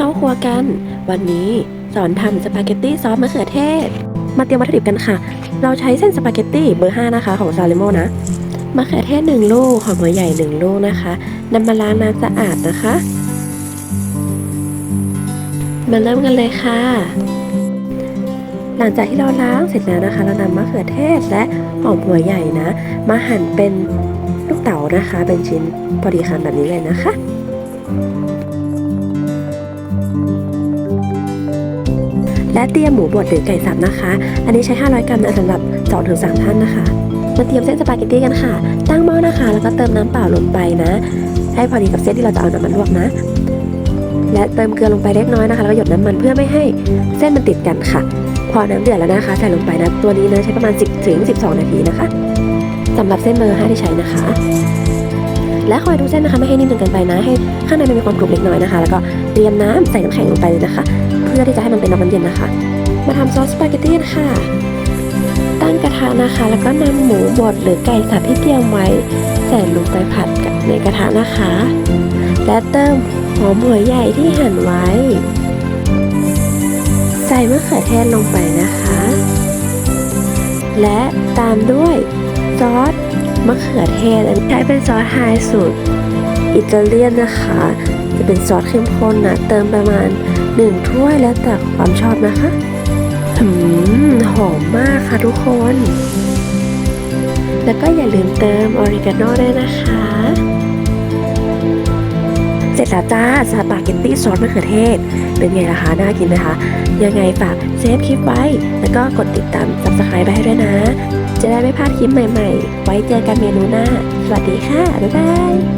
เข้าครัวกัน วันนี้สอนทำสปาเกตตี้ซอสมะเขือเทศ มาเตรียมวัตถุดิบกันค่ะ เราใช้เส้นสปาเกตตี้เบอร์ 5 นะคะ ของซาเลโมนะ มะเขือเทศ 1 ลูก หอมหัวใหญ่ 1 ลูกนะคะนำมาล้างน้ำสะอาดนะคะ มาเริ่มกันเลยค่ะ หลังจากที่เราล้างเสร็จแล้วนะคะ เรานำมะเขือเทศและหอมหัวใหญ่นะ มาหั่นเป็นลูกเต๋านะคะ เป็นชิ้นพอดีคำแบบนี้เลยนะคะ และเตรียมหมูบดหรือไก่สับนะคะ อันนี้ใช้ 500 กรัมนะสำหรับ2-3ท่านนะคะมาเตรียมเส้นสปาเกตตี้กันค่ะ ตั้งหม้อนะคะ แล้วก็เติมน้ำเปล่าลงไปนะ ให้พอดีกับเส้นที่เราจะเอาน้ำมันลวกนะ และเติมเกลือลงไปเล็กน้อยนะคะ แล้วก็หยดน้ำมันเพื่อไม่ให้เส้นมันติดกันค่ะ พอน้ำเดือดแล้วนะคะ ใส่ลงไปนะ ตัวนี้นะใช้ประมาณ 10ถึง12 นาทีนะคะสำหรับเส้นเบอร์5ที่ใช้นะคะ และคอยดูเส้นนะคะไม่ให้นิ่มจนเกินไปนะ ให้ข้างในมันมีความกรุบเล็กน้อยนะคะ แล้วก็เตรียมน้ำใส่น้ำแข็งลงไปเลยนะคะ เพื่อที่จะให้มันเป็นน้ำมันเย็นนะคะ มาทำซอสสปาเกตตี้กันค่ะ ตั้งกระทะนะคะ แล้วก็นำหมูบดหรือไก่สับที่เตรียมไว้ใส่ลงไปผัดกับในกระทะนะคะ และเติมหอมหัวใหญ่ที่หั่นไว้ ใส่มะเขือเทศลงไปนะคะ และตามด้วยซอส มะเขือเทศอันนี้ใช้เป็นซอสไฮสูตรอิตาเลียนนะคะ จะเป็นซอสเข้มข้นนะเติมประมาณ1ถ้วยแล้วแต่ความชอบนะคะอืมหอมมากค่ะทุกคน แล้วก็อย่าลืมเติมออริกาโน่ด้วยนะคะ เสร็จแล้วจ้าสปาเกตตี้ซอสมะเขือเทศ เป็นไงล่ะคะ น่ากินไหมคะ ยังไงฝากเซฟคลิปไว้ แล้วก็กดติดตาม subscribe ไปให้ด้วยนะ จะได้ไม่พลาดคลิปใหม่ๆ ไว้เจอกันเมนูหน้า สวัสดีค่ะ บ๊ายบาย